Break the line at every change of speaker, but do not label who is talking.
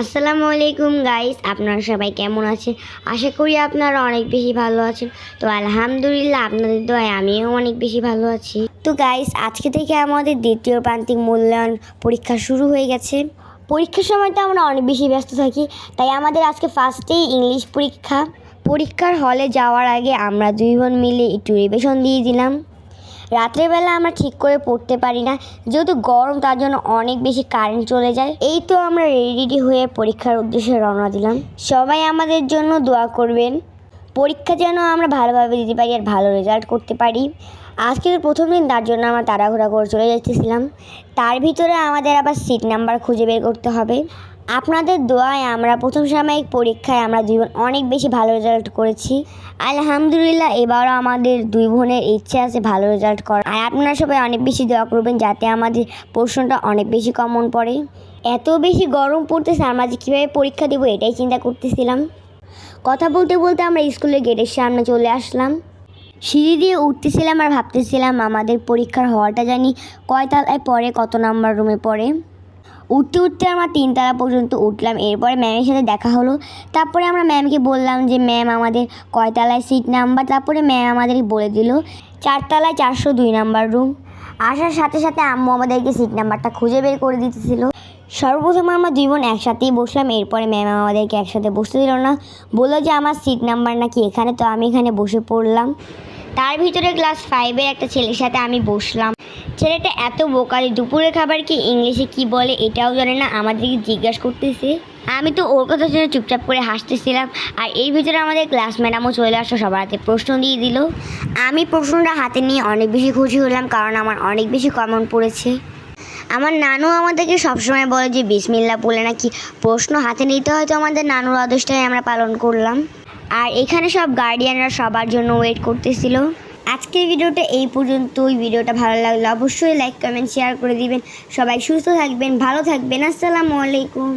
আসসালামু আলাইকুম গাইস, আপনারা সবাই কেমন আছেন? আশা করি আপনারা অনেক বেশি ভালো আছেন। তো আলহামদুলিল্লাহ আপনাদের দোয়ায় আমিও অনেক বেশি ভালো আছি। তো গাইস, আজকে থেকে আমাদের দ্বিতীয় প্রান্তিক মূল্যায়ন পরীক্ষা শুরু হয়ে গেছে। পরীক্ষার সময় তো আমরা অনেক বেশি ব্যস্ত থাকি, তাই আমাদের আজকে ফার্স্টেই ইংলিশ পরীক্ষা। পরীক্ষার হলে যাওয়ার আগে আমরা দুই বোন মিলে একটু রিভিশন দিয়ে দিলাম। রাত্রেবেলা আমরা ঠিক করে পড়তে পারি না, যেহেতু গরম তার জন্য অনেক বেশি কারেন্ট চলে যায়। এই তো আমরা রেডি হয়ে পরীক্ষার উদ্দেশ্যে রওনা দিলাম। সবাই আমাদের জন্য দোয়া করবেন। পরীক্ষা যেন আমরা ভালোভাবে দিতে পারি আর ভালো রেজাল্ট করতে পারি। আজকে তো প্রথম দিন, তার জন্য আমরা তাড়াহুড়া করে চলে যাচ্ছিলাম তার ভিতরে আমাদের আবার সিট নাম্বার খুঁজে বের করতে হবে। আপনাদের দোয়ায় আমরা প্রথম সাময়িক পরীক্ষায় আমরা দুই বোন অনেক বেশি ভালো রেজাল্ট করেছি। আলহামদুলিল্লাহ, এবারও আমাদের দুই বোনের ইচ্ছে আছে ভালো রেজাল্ট করার। আর আপনারা সবাই অনেক বেশি দোয়া করবেন যাতে আমাদের প্রশ্নটা অনেক বেশি কমন পড়ে। এত বেশি গরম পড়তেছে, আমরা যে কীভাবে পরীক্ষা দেবো এটাই চিন্তা করতেছিলাম। কথা বলতে বলতে আমরা স্কুলের গেটের সামনে চলে আসলাম। সিঁড়ি দিয়ে উঠতেছিলাম আর ভাবতেছিলাম আমাদের পরীক্ষার হওয়াটা জানি কয় তালায় পড়ে, কত নাম্বার রুমে পড়ে। উঠতে উঠতে আমরা তিনতলা পর্যন্ত উঠলাম। এরপরে ম্যামের সাথে দেখা হলো। তারপরে আমরা ম্যামকে বললাম যে ম্যাম আমাদের কয়তলায় সিট নাম্বার তারপরে ম্যাম আমাদের বলে দিল, চারতলায় চারশো দুই নাম্বার রুম আসার সাথে সাথে আম্মু আমাদেরকে সিট নাম্বারটা খুঁজে বের করে দিতেছিল। সর্বপ্রথম আমরা দুই বোন একসাথেই বসলাম। এরপরে ম্যাম আমাদেরকে একসাথে বসতে দিল না। বলল যে, আমার সিট নাম্বার নাকি এখানে? তো আমি এখানে বসে পড়লাম। তার ভিতরে ক্লাস ফাইভের একটা ছেলের সাথে আমি বসলাম। ছেলেটা এত বোকালি, দুপুরের খাবার কি ইংলিশে কি বলে এটাও জানে না, আমাদেরকে জিজ্ঞাসা করতেছে। আমি তো ওর কথা শুনে চুপচাপ করে হাসতেছিলাম, আর এই ভিতরে আমাদের ক্লাস ম্যাডামও চলে আসলো, সবার হাতে প্রশ্ন দিয়ে দিল। আমি প্রশ্নটা হাতে নিয়ে অনেক বেশি খুশি হলাম, কারণ আমার অনেক বেশি কমন পড়েছে। আমার নানু আমাদেরকে সবসময় বলে যে বিসমিল্লা বলে নাকি প্রশ্ন হাতে নিতে হয়তো আমাদের নানুর আদেশটাই আমরা পালন করলাম। আর এখানে সব গার্ডিয়ানরা সবার জন্য ওয়েট করতেছিল। আজকের ভিডিওটা এই পর্যন্তই। ভিডিওটা ভালো লাগলে অবশ্যই লাইক কমেন্ট শেয়ার করে দিবেন। সবাই সুস্থ থাকবেন, ভালো থাকবেন। আসসালামু আলাইকুম।